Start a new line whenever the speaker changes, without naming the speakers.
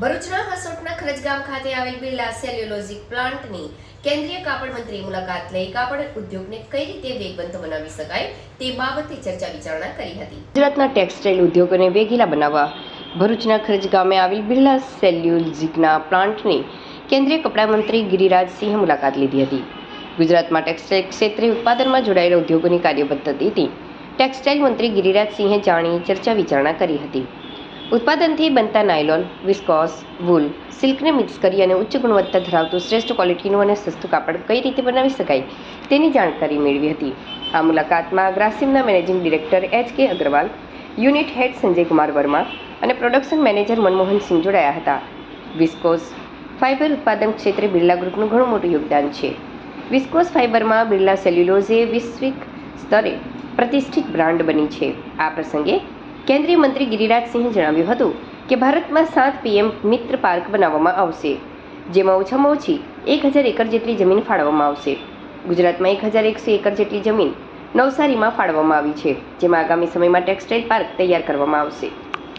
ભરૂચના હસોટના ખરજગામ ખાતે આવેલ બિરલા સેલ્યુલોજિક પ્લાન્ટની કેન્દ્રીય કાપડ મંત્રી મુલાકાત લઈ કાપડ ઉદ્યોગને કઈ રીતે વેગવંત બનાવી શકાય તે બાબતે ચર્ચા વિચારણા કરી હતી. ગુજરાતના ટેક્સટાઇલ ઉદ્યોગોને વેગીલા બનાવવા ભરૂચના ખરજ ગામે આવેલ બિરલા સેલ્યુલોઝિકના પ્લાન્ટની કેન્દ્રીય કપડા મંત્રી ગિરિરાજસિંહે મુલાકાત લીધી હતી. ગુજરાતમાં ટેક્સટાઇલ ક્ષેત્રે ઉત્પાદનમાં જોડાયેલા ઉદ્યોગોની કાર્ય હતી ટેક્સટાઇલ મંત્રી ગિરિરાજસિંહે જાણી ચર્ચા વિચારણા કરી હતી. ઉત્પાદનથી બનતા નાયલોન, વિસ્કોસ, વૂલ, સિલ્કને મિક્સ કરી અને ઉચ્ચ ગુણવત્તા ધરાવતું શ્રેષ્ઠ ક્વોલિટીનું અને સસ્તું કાપડ કઈ રીતે બનાવી શકાય તેની જાણકારી મેળવી હતી. આ મુલાકાતમાં ગ્રાસિમના managing director H K Agarwal, unit head Sanjay Kumar Verma અને પ્રોડક્શન મેનેજર મનમોહન સિંહ જોડાયા હતા. વિસ્કોસ ફાઇબર ઉત્પાદન ક્ષેત્રે બિરલા ગ્રુપનું ઘણું મોટું યોગદાન છે. વિસ્કોસ ફાઇબરમાં બિરલા સેલ્યુલોઝે વૈશ્વિક સ્તરે પ્રતિષ્ઠિત બ્રાન્ડ બની છે. આ પ્રસંગે કેન્દ્રીય મંત્રી ગિરિરાજસિંહે જણાવ્યું હતું કે ભારતમાં સાત પીએમ મિત્ર પાર્ક બનાવવામાં આવશે, જેમાં ઓછામાં ઓછી એક હજાર એકર જેટલી જમીન ફાળવવામાં આવશે. ગુજરાતમાં એક હજાર એકસો એકર જેટલી જમીન નવસારીમાં ફાળવવામાં આવી છે, જેમાં આગામી સમયમાં ટેક્સટાઇલ પાર્ક તૈયાર કરવામાં આવશે.